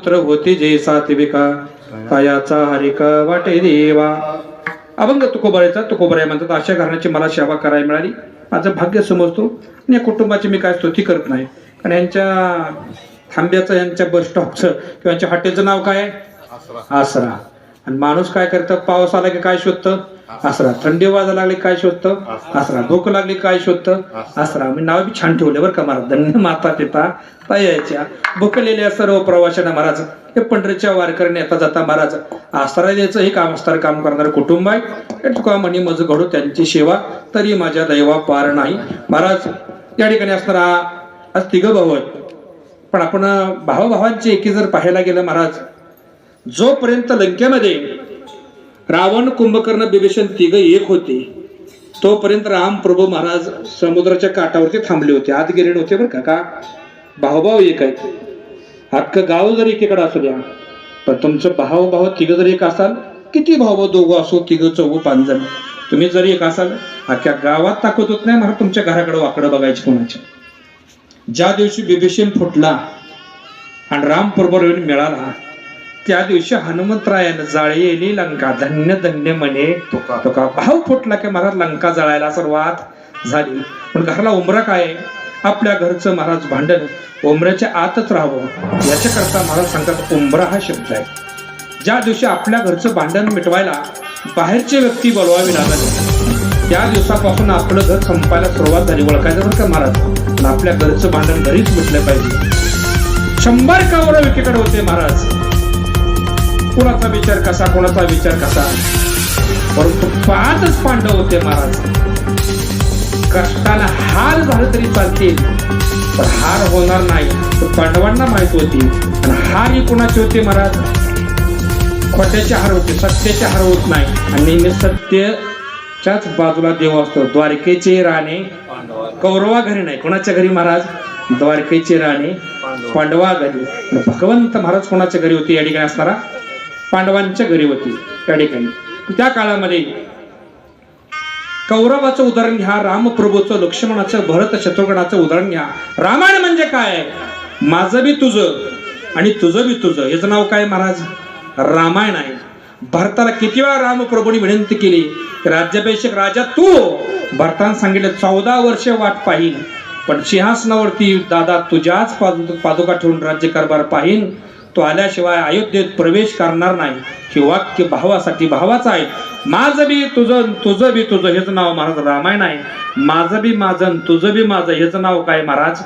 पुत्र होते जे सात्विका. कायाचा हरिका वाटे देवा. अभंग तुकोबाळेचा तुकोबाळे म्हणतात. अशा घराण्याची मला सेवा करायला मिळाली. माझं भाग्य समजतो. आणि या कुटुंबाची मी काय स्तुती करत नाही. कारण यांच्या थांब्याचं यांच्या बस स्टॉपचं किंवा यांच्या हॉटेलचं नाव काय? आसरा. आणि माणूस काय करतं? पाऊस आला की काय शोधतं? आसरा. थंडी वाजा लागली काय शोधतं? आसरा. भूक लागली काय शोधतं? आसरा. मी नाव बी छान ठेवले बरं का महाराज. धन्य माता पिता तायाच्या भुकलेल्या सर्व प्रवाशांना महाराज हे पंढरीच्या वारकऱ्यांनी येता जाता महाराज. आसरा द्यायचं हे काम असणार काम करणारं कुटुंब आहे. तुका म्हणी मज घडू त्यांची सेवा. तरी माझ्या दैवा पार नाही. महाराज या ठिकाणी असणारा आज तिघ भाऊ आहेत. पण आपण भावाभावांची एकी जर पाहायला गेलं महाराज जोपर्यंत लंकेमध्ये रावण कुंभकर्ण बिभीषण तिघ एक होते. तोपर्यंत राम प्रभू महाराज समुद्राच्या काठावरती थांबले होते. आत गेले नव्हते बरं का? का? भाऊभाऊ एक आहेत. अख्खं गाव जर एकीकडे असू द्या. पण तुमचं भाऊ भाऊ तिघ जर एक असाल किती भाऊ दोघं असो तिघ चौघ पाच जण. तुम्ही जरी एक असाल अख्ख्या गावात ताकद होत नाही मला तुमच्या घराकडे वाकडं बघायची कोणाच्या ज्या दिवशी बिभीषण फुटला आणि राम बरोबर येऊन मिळाला त्या दिवशी हनुमंतरायानं जाळी लंका धन्य धन्य म्हणे तुका. तुका भाव फुटला की महाराज लंका जळायला सुरुवात झाली. पण घराला उमरा काय? आहे? आपल्या घरचं महाराज भांडण उमऱ्याच्या आतच राहावं. याच्याकरता महाराज सांगतात उमरा हा शब्द आहे. ज्या दिवशी आपल्या घरचं भांडण मिटवायला बाहेरचे व्यक्ती बोलवावी लागत त्या दिवसापासून आपलं घर संपायला सुरुवात झाली. ओळखायचं बरं का महाराज? आपल्या घरचं भांडण घरीच मिटलं पाहिजे. शंभर कावर एकीकडे होते महाराज. कुणाचा विचार कसा कोणाचा विचार कसा? परंतु पाचच पांडव होते महाराज. कष्टानं हार झालं तरी चालतील पण हार होणार नाही तर पांडवांना माहीत होती. आणि हार ही कुणाची होते महाराज? खोट्याचे हार होते सत्याचे हार होत नाही. आणि नेहमी सत्यच्याच बाजूला देव असतो द्वारकेचे राणे कौरवा घरी नाही. कोणाच्या घरी महाराज? द्वारकेचे राणे पांडवा. घरी. भगवंत महाराज कोणाच्या घरी होते या ठिकाणी असणारा? पांडवांच्या घरी होती त्या ठिकाणी. त्या काळामध्ये कौरवाचं उदाहरण घ्या रामप्रभूचं लक्ष्मणाचं भरत शत्रुघ्नाचं उदाहरण घ्या. रामायण म्हणजे काय? माझं बी तुझं आणि तुझं बी तुझं. याचं नाव काय महाराज? रामायण आहे. भारताला किती वेळा रामप्रभूंनी विनंती केली? की राज्याभिषेक राजा तू भारतानं सांगितलं चौदा वर्ष वाट पाहिन. पण सिंहासनावरती दादा तुझ्याच पादु पादुका ठेवून राज्यकारभार पाहिन. तो आल्याशिवाय अयोध्येत प्रवेश करणार नाही. हे वाक्य भावासाठी भावाचं आहे. माझं बी तुझं तुझं बी तुझं हेच नाव महाराज रामायण आहे. माझं बी माझं तुझं बी माझं हेच नाव काय महाराज?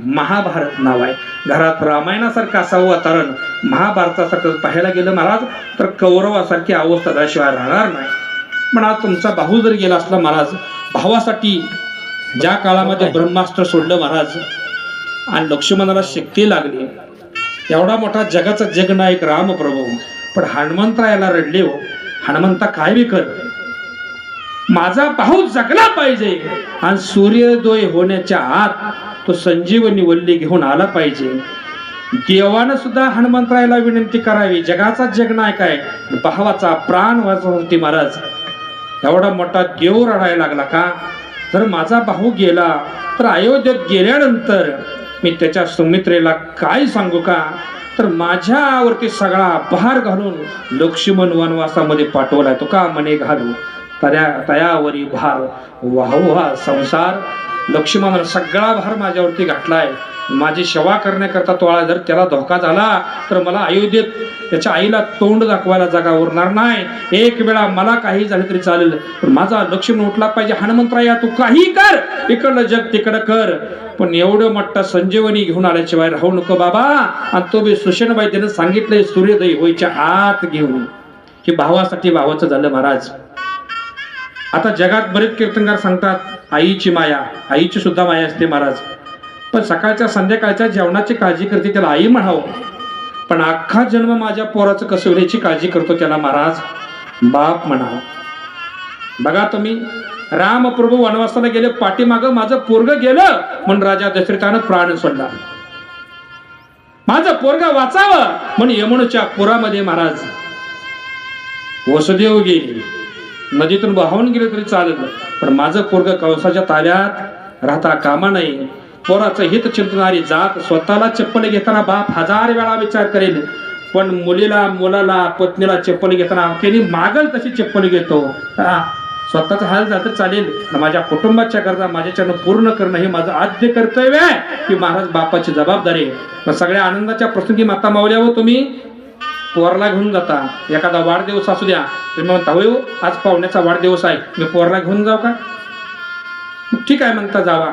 महाभारत नाव आहे. घरात रामायणासारखं असावं वातावरण महाभारतासारखं पाहायला गेलं महाराज तर कौरवासारखी अवस्था त्याशिवाय राहणार नाही. पण आज तुमचा भाऊ जर गेला असला महाराज भावासाठी ज्या काळामध्ये ब्रह्मास्त्र सोडलं महाराज आणि लक्ष्मणाला शक्ती लागली एवढा मोठा जगाचा जगनायक रामप्रभू. पण हनुमंतरायाला रडले हो. हनुमंता काय बी कर. माझा भाऊ जगला पाहिजे. आणि सूर्योदय होण्याच्या आत तो संजीवनी वल्ली घेऊन आला पाहिजे. देवानं सुद्धा हनुमंतरायाला विनंती करावी. जगाचा जगनायक आहे. भावाचा प्राण वाचवती महाराज. एवढा मोठा देव रडायला लागला का? जर माझा भाऊ गेला तर अयोध्येत गेल्यानंतर मी त्याच्या सुमित्रेला काय सांगू का? तर माझ्यावरती सगळा भार घालून लक्ष्मण वनवासामध्ये पाठवलाय तो का मने घालू? तया तयावरी भार वाहू संसार. लक्ष्मणानं सगळा भार माझ्यावरती घातलाय. माझी सेवा करण्याकरता तो आला जर त्याला धोका झाला तर मला अयोध्येत त्याच्या आईला तोंड दाखवायला जागा उरणार नाही. एक वेळा मला काही झालं तरी चालेल. पण माझा लक्ष्मण उठला पाहिजे. हनुमंतराया तू काही कर. इकडलं जग तिकडं कर. पण एवढं मोठा संजीवनी घेऊन आल्याशिवाय राहू नको बाबा. आणि तो बी सुशेनबाई त्यानं सांगितलंय सूर्योदय होईच्या आत घेऊन. हे भावासाठी भावाचं झालं महाराज. आता जगात बरेच कीर्तनकार सांगतात आईची माया आईची सुद्धा माया असते महाराज. पण सकाळच्या संध्याकाळच्या जेवणाची काळजी करते त्याला आई म्हणावं. पण अख्खा जन्म माझ्या पोराचं कसं होईल याची काळजी करतो त्याला महाराज. बाप म्हणावा. बघा तुम्ही रामप्रभू वनवासाला गेले पाठीमागं माझं पोरग गेलं म्हणून राजा दशरथानं प्राण सोडला. माझं पोरग वाचावं म्हणून यमुनाच्या पुरामध्ये महाराज वसुदेव गेले. नदीतून वाहून गेले तरी चालेल पण माझं पोरग कवसाच्या ताल्यात राहता कामा नाही पोराचं हित चिंतणारी जात स्वतःला चप्पल घेताना बाप हजार वेळा विचार करेल. पण मुलीला मुलाला पत्नीला चप्पल घेताना त्यांनी मागल तशी चप्पल घेतो. स्वतःचा हाल झालं तर चालेल. माझ्या कुटुंबाच्या गरजा माझ्याच्यानं पूर्ण करणं हे माझं आद्य कर्तव्य आहे की महाराज बापाची जबाबदारी आहे. सगळ्या आनंदाच्या प्रसंगी माता मावल्यावर हो तुम्ही. पोरला घेऊन जाता. एखादा वाढदिवस असू द्या. तुम्ही म्हणता होय हो, आज पाहुण्याचा वाढदिवस आहे. मी पोरला घेऊन जाऊ का? ठीक आहे म्हणता जावा.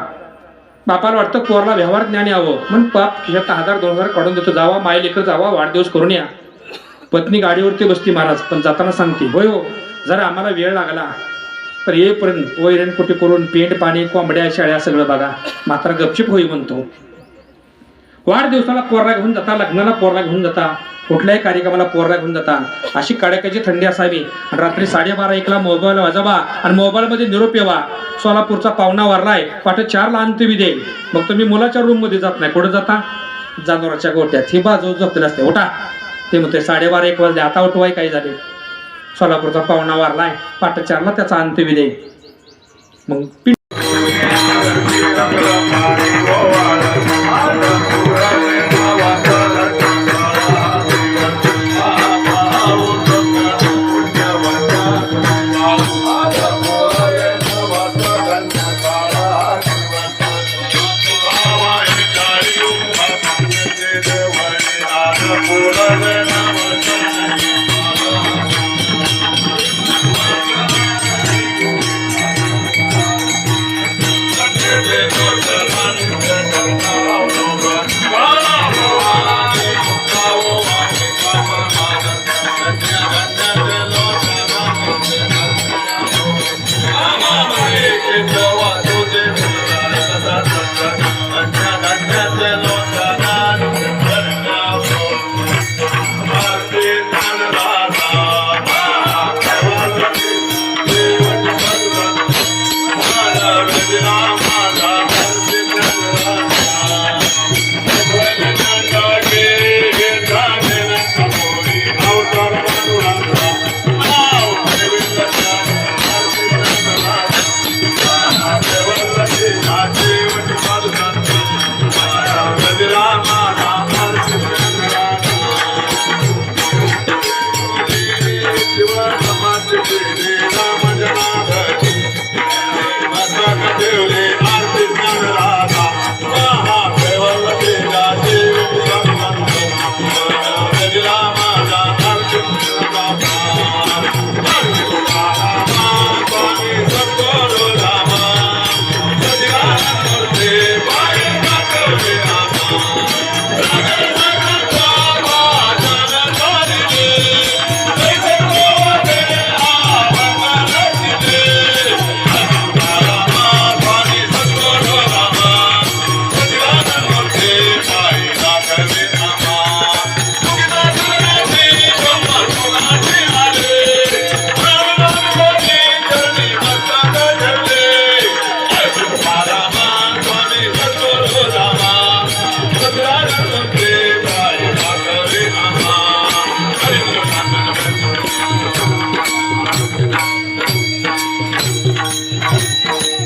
बापाला वाटतं पोरला व्यवहार ज्ञान यावं म्हणून बाप खिशात हजार दोन हजार काढून देतो. जावा माय लेकर जावा वाढदिवस करून या. पत्नी गाडीवरती बसती महाराज पण जाताना सांगते होय हो जर आम्हाला वेळ लागला. तर येईपर्यंत वैरण कुठे करून पेंट पाणी कोंबड्या शाळ्या सगळं बघा. मात्र गपचिप होई म्हणतो. वाढदिवसाला पोरला घेऊन जाता लग्नाला पोरला घेऊन जाता. कुठल्याही कार्यक्रमाला पोरला घेऊन जाता. अशी कडाक्याची थंडी असावी. आणि रात्री साडेबारा एकला मोबाईल वाजवा आणि मोबाईलमध्ये निरोप येवा सोलापूरचा पाहुणा वारलाय. पाठ चारला अंत्यवी दे मग तुम्ही मुलाच्या रूममध्ये जात नाही. कुठे जाता? जनावराच्या गोट्यात. ही बाजू झोपलेला असते उठा. ते म्हणते साडेबारा एक वाजले. आता उठवाय काय झाले? सोलापूरचा पाहुणा वारलाय. पाठ चारला त्याचा अंत्यवी दे मग